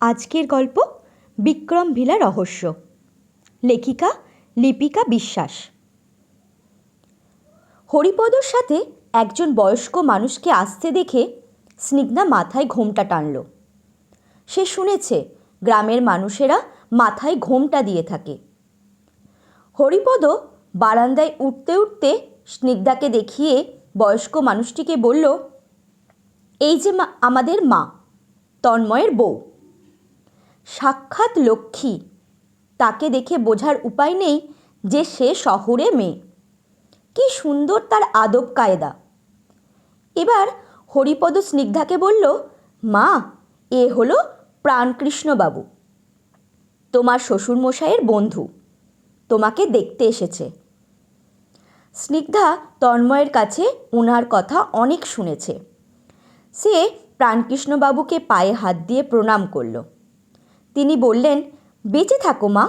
আজকের গল্প বিক্রম ভিলা রহস্য। লেখিকা লিপিকা বিশ্বাস। হরিপদর সাথে একজন বয়স্ক মানুষকে আসতে দেখে স্নিগ্ধা মাথায় ঘোমটা টানল। সে শুনেছে গ্রামের মানুষেরা মাথায় ঘোমটা দিয়ে থাকে। হরিপদ বারান্দায় উঠতে উঠতে স্নিগ্ধাকে দেখিয়ে বয়স্ক মানুষটিকে বলল, এই যে আমাদের মা, তন্ময়ের বউ। সাক্ষাৎ লক্ষ্মী। তাকে দেখে বোঝার উপায় নেই যে সে শহরে মেয়ে। কি সুন্দর তার আদব কায়দা। এবার হরিপদ স্নিগ্ধাকে বলল, মা, এ হলো প্রাণকৃষ্ণবাবু। তোমার শ্বশুরমশাইয়ের বন্ধু। তোমাকে দেখতে এসেছে স্নিগ্ধা তন্ময়ের কাছে ওনার কথা অনেক শুনেছে। সে প্রাণকৃষ্ণবাবুকে পায়ে হাত দিয়ে প্রণাম করল। তিনি বললেন, বেঁচে থাকো মা।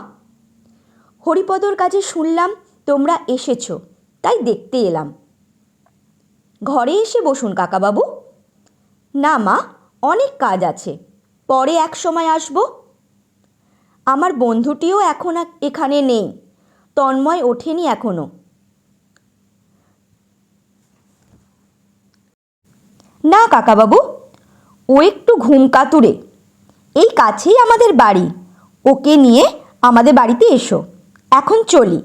হরিপদর কাছে শুনলাম তোমরা এসেছ, তাই দেখতে এলাম। ঘরে এসে বসুন কাকাবাবু। না মা, অনেক কাজ আছে, পরে এক সময় আসব। আমার বন্ধুটিও এখন এখানে নেই, তন্ময় ওঠেনি এখনও। না কাকাবাবু, ও একটু ঘুম কাতুরে। এই কাছেই আমাদের বাড়ি। ওকে নিয়ে আমাদের বাড়িতে এসো। এখন চলি।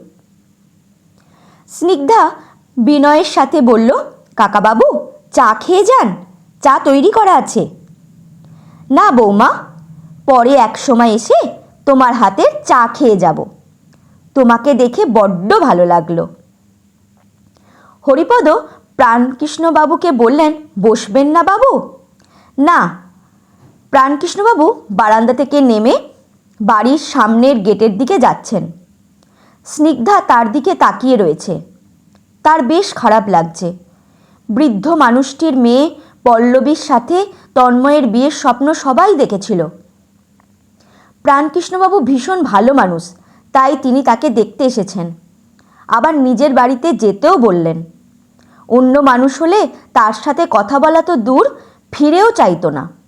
স্নিগ্ধা বিনয়ের সাথে বলল, কাকাবাবু, চা খেয়ে যান। চা তৈরি করা আছে। না বৌমা, পরে এক সময় এসে তোমার হাতের চা খেয়ে যাব। তোমাকে দেখে বড্ড ভালো লাগল। হরিপদ প্রাণকৃষ্ণবাবুকে বললেন, বসবেন না বাবু? না প্রাণকৃষ্ণবাবু বারান্দা থেকে নেমে বাড়ির সামনের গেটের দিকে যাচ্ছেন। স্নিগ্ধা তার দিকে তাকিয়ে রয়েছে। তার বেশ খারাপ লাগছে। বৃদ্ধ মানুষটির মেয়ে পল্লবীর সাথে তন্ময়ের বিয়ের স্বপ্ন সবাই দেখেছিল। প্রাণকৃষ্ণবাবু ভীষণ ভালো মানুষ, তাই তিনি তাকে দেখতে এসেছেন। আবার নিজের বাড়িতে যেতেও বললেন। অন্য মানুষ হলে তার সাথে কথা বলা তো দূর, ফিরেও চাইতো না।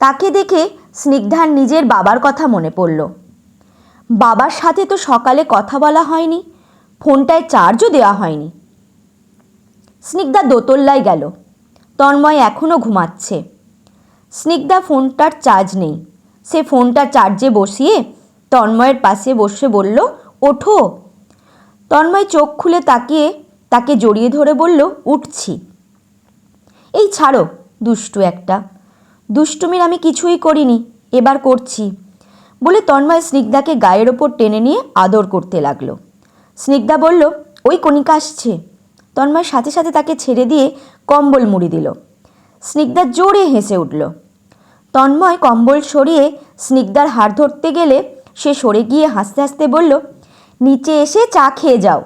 তাকে দেখে স্নিগ্ধার নিজের বাবার কথা মনে পড়ল। বাবার সাথে তো সকালে কথা বলা হয়নি, ফোনটায় চার্জও দেওয়া হয়নি। স্নিগ্ধা দোতল্লায় গেল। তন্ময় এখনও ঘুমাচ্ছে। স্নিগ্ধা ফোনটার চার্জ নেই। সে ফোনটা চার্জে বসিয়ে তন্ময়ের পাশে বসে বলল, ওঠো। তন্ময় চোখ খুলে তাকিয়ে তাকে জড়িয়ে ধরে বলল, উঠছি। এই ছাড়ো, দুষ্টু একটা। দুষ্টুমির আমি কিছুই করিনি, এবার করছি। বলে তন্ময় স্নিগ্ধাকে গায়ের ওপর টেনে নিয়ে আদর করতে লাগল। স্নিগ্ধা বলল, ওই কণিকা আসছে। তন্ময় সাথে সাথে তাকে ছেড়ে দিয়ে কম্বল মুড়ি দিল। স্নিগ্ধা জোরে হেসে উঠল। তন্ময় কম্বল সরিয়ে স্নিগ্ধার হাড় ধরতে গেলে সে সরে গিয়ে হাসতে হাসতে বলল, নিচে এসে চা খেয়ে যাও।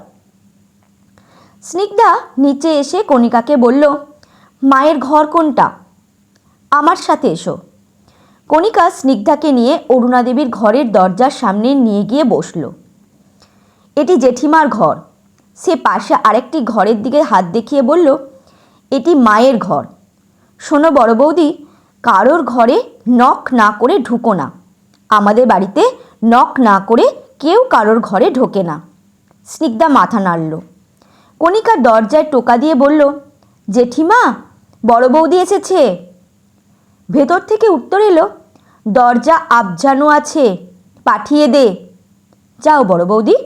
স্নিগ্ধা নিচে এসে কণিকাকে বলল, মায়ের ঘর কোনটা? আমার সাথে এসো। কণিকা স্নিগ্ধাকে নিয়ে অরুণাদেবীর ঘরের দরজার সামনে নিয়ে গিয়ে বসল। এটি জেঠিমার ঘর। সে পাশে আরেকটি ঘরের দিকে হাত দেখিয়ে বলল, এটি মায়ের ঘর। শোনো বড় বৌদি, কারোর ঘরে নখ না করে ঢুকো না। আমাদের বাড়িতে নখ না করে কেউ কারোর ঘরে ঢোকে না। স্নিগ্ধা মাথা নাড়ল। কণিকা দরজায় টোকা দিয়ে বলল, জেঠিমা, বড় বৌদি এসেছে। ভেতর থেকে উত্তর এলো, দরজা আবজানো আছে, পাঠিয়ে দে। যাও বড় বৌদি।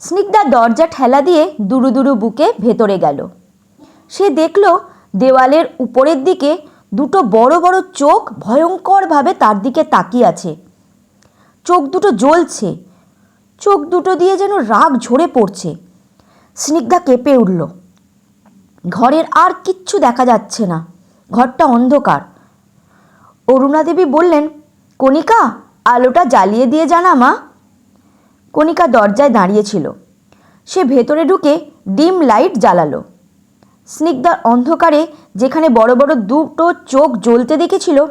স্নিগ্ধা দরজা ঠেলা দিয়ে দুরু দুরু বুকে ভেতরে গেল। সে দেখল দেওয়ালের উপরের দিকে দুটো বড় বড় চোখ ভয়ঙ্করভাবে তার দিকে তাকিয়ে আছে। চোখ দুটো জ্বলছে, চোখ দুটো দিয়ে যেন রাগ ঝরে পড়ছে। স্নিগ্ধা কেঁপে উঠল। ঘরের আর কিচ্ছু দেখা যাচ্ছে না। ঘরটা অন্ধকার। অরুণাদেবী বললেন, কণিকা, আলোটা জ্বালিয়ে দিয়ে জানা মা। কণিকা দরজায় দাঁড়িয়েছিল সে ভেতরে ঢুকে ডিম লাইট জ্বালালো। স্নিগ্ধার অন্ধকারে যেখানে বড় বড় দুটো চোখ জ্বলতে দেখেছিল,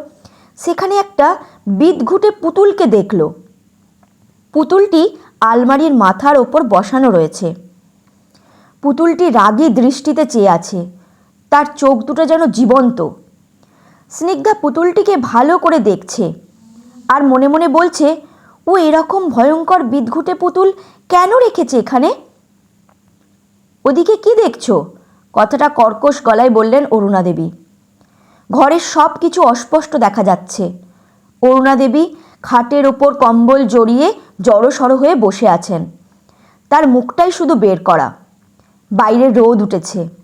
সেখানে একটা বিদঘুটে পুতুলকে দেখল। পুতুলটি আলমারির মাথার ওপর বসানো রয়েছে। পুতুলটি রাগী দৃষ্টিতে চেয়ে আছে। তার চোখ দুটো যেন জীবন্ত। স্নিগ্ধা পুতুলটিকে ভালো করে দেখছে আর মনে মনে বলছে, ও এরকম ভয়ঙ্কর বিদঘুটে পুতুল কেন রেখেছে এখানে? ওদিকে কি দেখছ? কথাটা কর্কশ গলায় বললেন অরুণা দেবী। ঘরের সব কিছু অস্পষ্ট দেখা যাচ্ছে। অরুণা দেবী খাটের ওপর কম্বল জড়িয়ে জড়সড় হয়ে বসে আছেন। তার মুখটাই শুধু বের করা। বাইরে রোদ উঠেছে।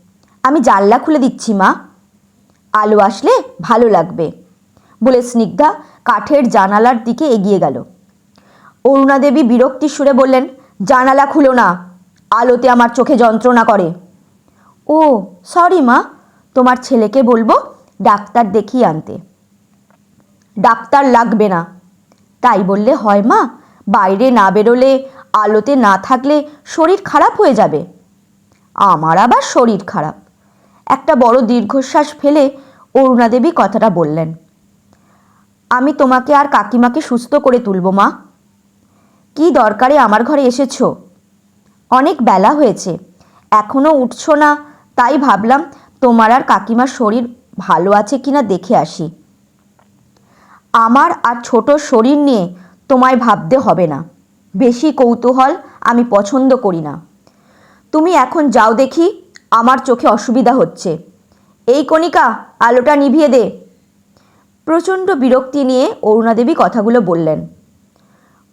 আমি জানলা খুলে দিচ্ছি, মা। আলো আসলে ভালো লাগবে, বলে স্নিগ্ধা কাঠের জানালার দিকে এগিয়ে গেল। অরুণা দেবী বিরক্তির সুরে বললেন, জানালা খুলো না, আলোতে আমার চোখে যন্ত্রণা করে। ও সরি মা, তোমার ছেলেকে বলব ডাক্তার দেখিয়ে আনতে। ডাক্তার লাগবে না। তাই বললে হয়, মা, বাইরে না বেরোলে আলোতে না থাকলে শরীর খারাপ হয়ে যাবে। আমার আবার শরীর খারাপ। একটা বড় দীর্ঘশ্বাস ফেলে অরুণাদেবী কথাটা বললেন। আমি তোমাকে আর কাকিমাকে সুস্থ করে তুলব, মা। কি দরকারে আমার ঘরে এসেছ? অনেক বেলা হয়েছে। এখনও উঠছো না, তাই ভাবলাম তোমার আর কাকিমার শরীর ভালো আছে কিনা দেখে আসি। আমার আর ছোট শরীর নিয়ে তোমায় ভাবতে হবে না। বেশি কৌতূহল আমি পছন্দ করি না। তুমি এখন যাও দেখি আমার চোখে অসুবিধা হচ্ছে। এই কণিকা, আলোটা নিভিয়ে দে। প্রচণ্ড বিরক্তি নিয়ে অরুণাদেবী কথাগুলো বললেন।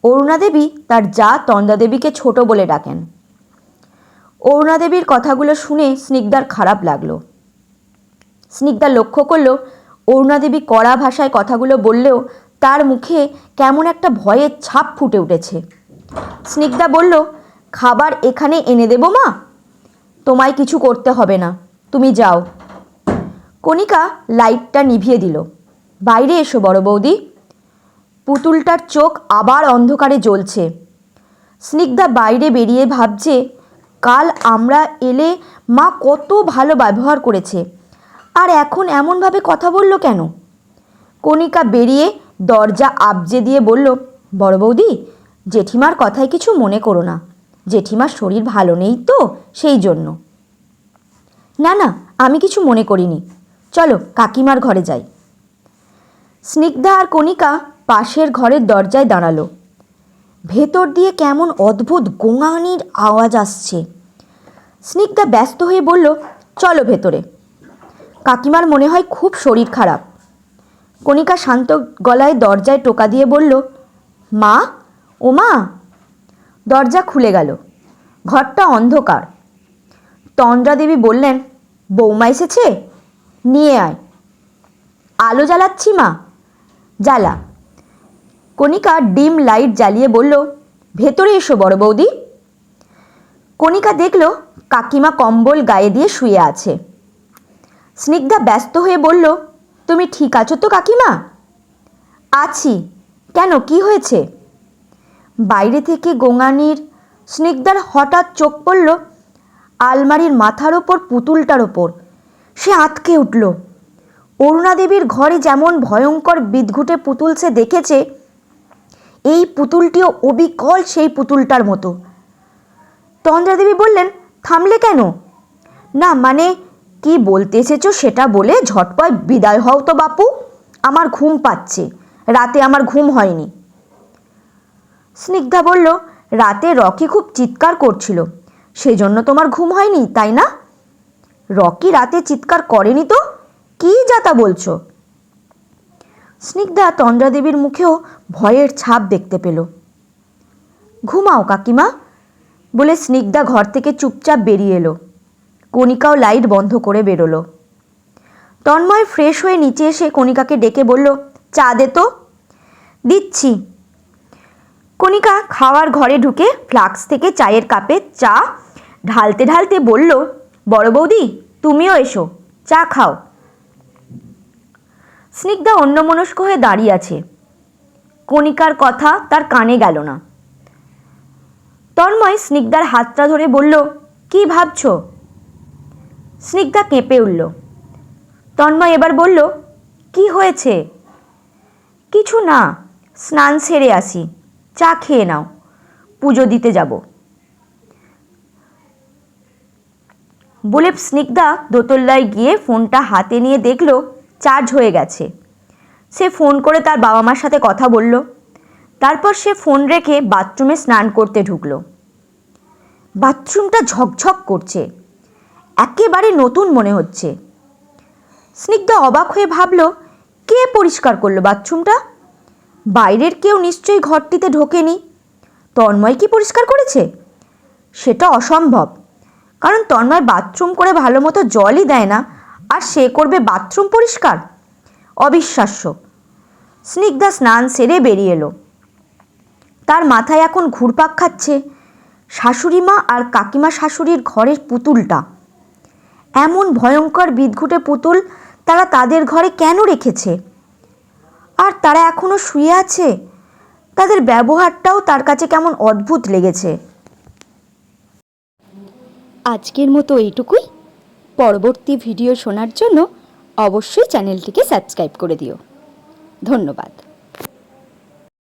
অরুণাদেবী তার যা তন্দাদেবীকে ছোট বলে ডাকেন। অরুণাদেবীর কথাগুলো শুনে স্নিগ্ধার খারাপ লাগল। স্নিগ্ধা লক্ষ্য করল, অরুণাদেবী কড়া ভাষায় কথাগুলো বললেও তার মুখে কেমন একটা ভয়ের ছাপ ফুটে উঠেছে। স্নিগ্ধা বলল, খাবার এখানে এনে দেবো মা? তোমায় কিছু করতে হবে না। তুমি যাও। কণিকা লাইটটা নিভিয়ে দিল। বাইরে এসো বড় বৌদি। পুতুলটার চোখ আবার অন্ধকারে জ্বলছে। স্নিগ্ধা বাইরে বেরিয়ে ভাবছে, কাল আমরা এলে মা কত ভালো ব্যবহার করেছে। আর এখন এমনভাবে কথা বলল কেন? কণিকা বেরিয়ে দরজা আবজে দিয়ে বলল, বড় বৌদি, জেঠিমার কথায় কিছু মনে করো না। জেঠিমার শরীর ভালো নেই তো, সেই জন্য। না না, আমি কিছু মনে করিনি। চলো, কাকিমার ঘরে যাই। স্নিগ্ধা আর কণিকা পাশের ঘরের দরজায় দাঁড়াল। ভেতর দিয়ে কেমন অদ্ভুত গোঙানির আওয়াজ আসছে। স্নিগ্ধা ব্যস্ত হয়ে বলল, চলো ভেতরে। কাকিমার মনে হয় খুব শরীর খারাপ। কণিকা শান্ত গলায় দরজায় টোকা দিয়ে বলল, মা ও মা দরজা খুলে গেল। ঘরটা অন্ধকার। তন্দ্রা দেবী বললেন, বৌমা এসেছে? নিয়ে আয়। আলো জ্বালাচ্ছি, মা। জ্বালা। কণিকা ডিম লাইট জ্বালিয়ে বলল, ভেতরে এসো বড় বৌদি। কণিকা দেখল, কাকিমা কম্বল গায়ে দিয়ে শুয়ে আছে। স্নিগ্ধা ব্যস্ত হয়ে বলল, তুমি ঠিক আছো তো কাকিমা? আছি। কেন, কি হয়েছে? বাইরে থেকে গোঙানির স্নিগ্ধার হঠাৎ চোখ পড়ল আলমারির মাথার ওপর, পুতুলটার ওপর। সে আতকে উঠল। অরুণাদেবীর ঘরে যেমন ভয়ঙ্কর বিদঘুটে পুতুল সে দেখেছে, এই পুতুলটিও অবিকল সেই পুতুলটার মতো। তন্দ্রা দেবী বললেন, থামলে কেন? না মানে কি বলতে এসেছ সেটা বলে ঝটপট বিদায় হও তো বাপু, আমার ঘুম পাচ্ছে। রাতে আমার ঘুম হয়নি। স্নিগ্ধা বলল, রাতে রকি খুব চিৎকার করছিল। সেজন্য তোমার ঘুম হয়নি, তাই না? রকি রাতে চিৎকার করেনি তো? কী যাতা বলছো? স্নিগ্ধা তন্দ্রা দেবীর মুখেও ভয়ের ছাপ দেখতে পেল। ঘুমাও কাকিমা, বলে স্নিগ্ধা ঘর থেকে চুপচাপ বেরিয়ে এলো। কণিকাও লাইট বন্ধ করে বেরোলো। তন্ময় ফ্রেশ হয়ে নিচে এসে কণিকাকে ডেকে বলল, চা দে তো। দিচ্ছি। কণিকা খাওয়ার ঘরে ঢুকে ফ্লাক্স থেকে চায়ের কাপে চা ঢালতে ঢালতে বলল, বড় বৌদি, তুমিও এসো, চা খাও। স্নিগ্ধা অন্যমনস্ক হয়ে দাঁড়িয়ে আছে। কণিকার কথা তার কানে গেল না। তন্ময় স্নিগ্ধার হাতটা ধরে বলল, কি ভাবছ? স্নিগ্ধা কেঁপে উঠল। তন্ময় এবার বলল, কি হয়েছে? কিছু না, স্নান সেরে আসি। চা খেয়ে নাও। পুজো দিতে যাব। বলে স্নিগ্ধা দোতল্লায় গিয়ে ফোনটা হাতে নিয়ে দেখল চার্জ হয়ে গেছে। সে ফোন করে তার বাবা মার সাথে কথা বলল। তারপর সে ফোন রেখে বাথরুমে স্নান করতে ঢুকলো। বাথরুমটা ঝকঝক করছে। একেবারে নতুন মনে হচ্ছে। স্নিগ্ধা অবাক হয়ে ভাবল, কে পরিষ্কার করল বাথরুমটা? বাইরের কেউ নিশ্চয়ই ঘরটিতে ঢোকেনি। তন্ময় কি পরিষ্কার করেছে? সেটা অসম্ভব। কারণ তন্ময় বাথরুম করে ভালো মতো জলই দেয় না, আর সে করবে বাথরুম পরিষ্কার? অবিশ্বাস্য। স্নিগ্ধা স্নান সেরে বেরিয়ে এলো। তার মাথায় এখন ঘুরপাক খাচ্ছে শাশুড়ি মা আর কাকিমা শাশুড়ির ঘরের পুতুলটা। এমন ভয়ঙ্কর বিদঘুটে পুতুল তারা তাদের ঘরে কেন রেখেছে? আর তারা এখনও শুয়ে আছে? তাদের ব্যবহারটাও তার কাছে কেমন অদ্ভুত লেগেছে। আজকের মতো এইটুকুই। পরবর্তী ভিডিও শোনার জন্য অবশ্যই চ্যানেলটিকে সাবস্ক্রাইব করে দিও। ধন্যবাদ।